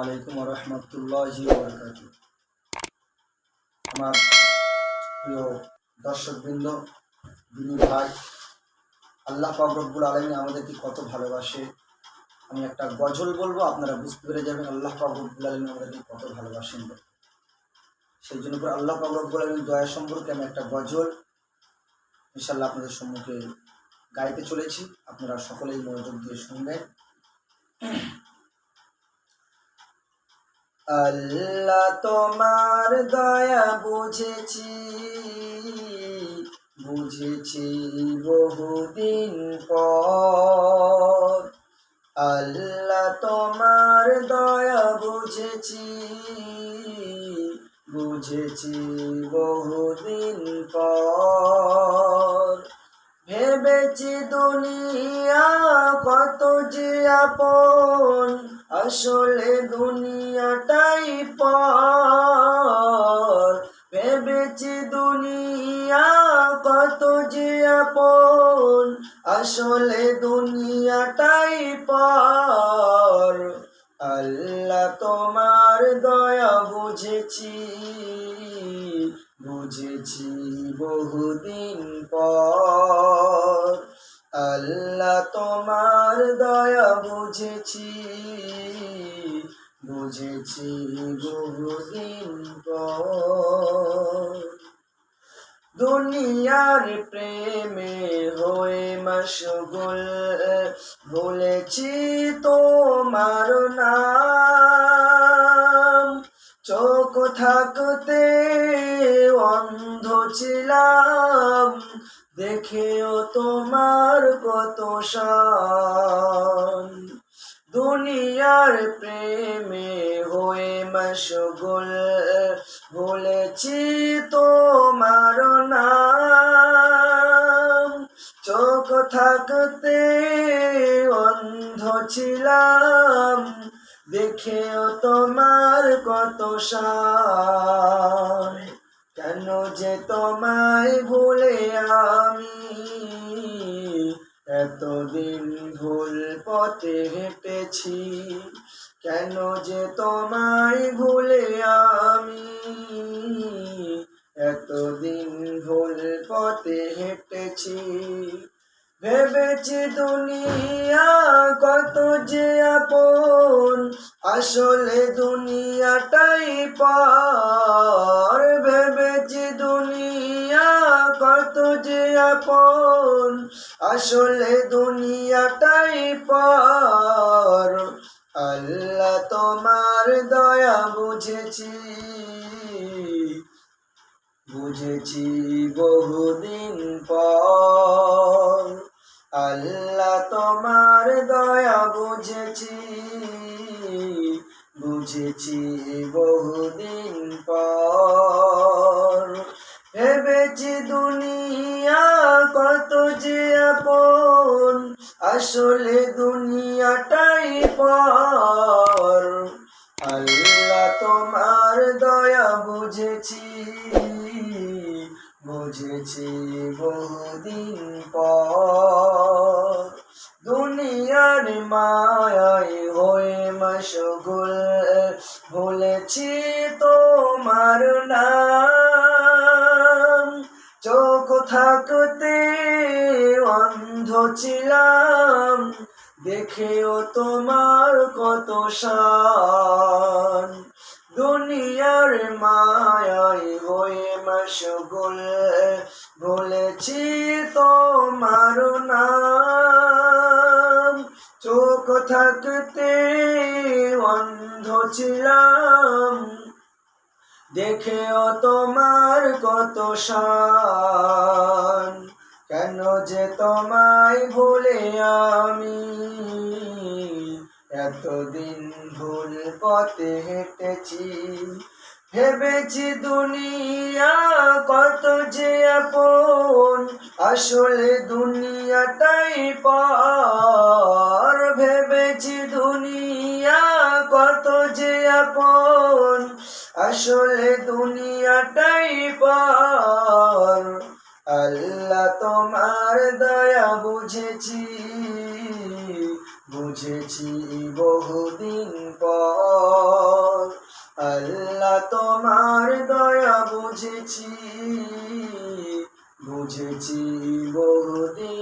আলাইকুম রহমতুল্লাহি আমার প্রিয় দর্শকবৃন্দ, দিনী ভাই, আল্লাহ পাক রব্বুল আলমী আমাদেরকে কত ভালোবাসে। আমি একটা গজল বলব, আপনারা বুঝতে পেরে যাবেন আল্লাহ পাক রব্বুল আলমী আমাদেরকে কত ভালোবাসেন। সেই জন্য করে আল্লাহ পাক রব্বুল আলমীর দয়া সম্পর্কে আমি একটা গজল ইনশাল্লাহ আপনাদের সম্মুখে গাইতে চলেছি। আপনারা সকলেই মনোযোগ দিয়ে শুনবেন। আল্লাহ তোমার দয়া বুঝেছি বুঝেছি বহুদিন পর। আল্লাহ তোমার দয়া বুঝেছি বুঝেছি বহুদিন পর। ভেবেছি দুনিয়া কত যে আপন আসলে দুনিয়াটাই পর। ভেবেছি দুনিয়া কত যে আপন। আসলে দুনিয়াটাই পর। আল্লাহ তোমার দয়া বুঝেছি বুঝেছি বহুদিন পর। আল্লাহ তোমার দয়া বুঝেছি। বুঝেছি বহুদিন দুনিয়ার প্রেমে হয়ে মশগুল ভুলেছি তোমার নাম। চোখ থাকতে অন্ধ ছিলাম, দেখেও তোমার কত শান দুনিয়ার প্রেমে হয়ে মশগুল, ভুলেছি তোমার নাম। চোখ থাকতে অন্ধ ছিলাম, দেখেও তোমার কত শান কেন যে তোমায় ভুলে আমি? এতদিন ভুল পথে হেঁটেছি, কেন যে তোমায় ভুলে আমি? এতদিন ভুল পথে হেঁটেছি, ভেবেছি দুনিয়া কত যে আপন, আসলে দুনিয়াটাই পার আপন আসলে দুনিয়াটাই পার। আল্লাহ তোমার দয়া বুঝেছি। বুঝেছি বহুদিন পর। আল্লাহ তোমার দয়া বুঝেছি। বুঝেছি বহুদিন পর। ভেবেছি দুনিয়া কত যে আপন, আসলে দুনিয়াটাই পর। আল্লাহ তোমার দয়া বুঝেছি বুঝেছি বহুদিন পর। দুনিয়ার মায়ায় হয়ে মশগুল ভুলেছি তোমার নাম। থাকতে অন্ধ ছিলাম, দেখেও তোমার কত শান। দুনিয়ার মায়ায় হয়ে মশগুল ভুলেছি তোমার নাম। চোখ থাকতে অন্ধ ছিলাম দেখেও তোমার কত শান। কেন যে তোমায় ভুলে আমি? এতদিন ভুল পথে হেঁটেছি, ভেবেছি দুনিয়া কত যে আপন। আসলে দুনিয়াটাই পার আপন, আসলে দুনিয়াটাই পার। আল্লাহ তোমার দয়া বুঝেছি বুঝেছি বহুদিন পর। আল্লাহ তোমার দয়া বুঝেছি বুঝেছি বহুদিন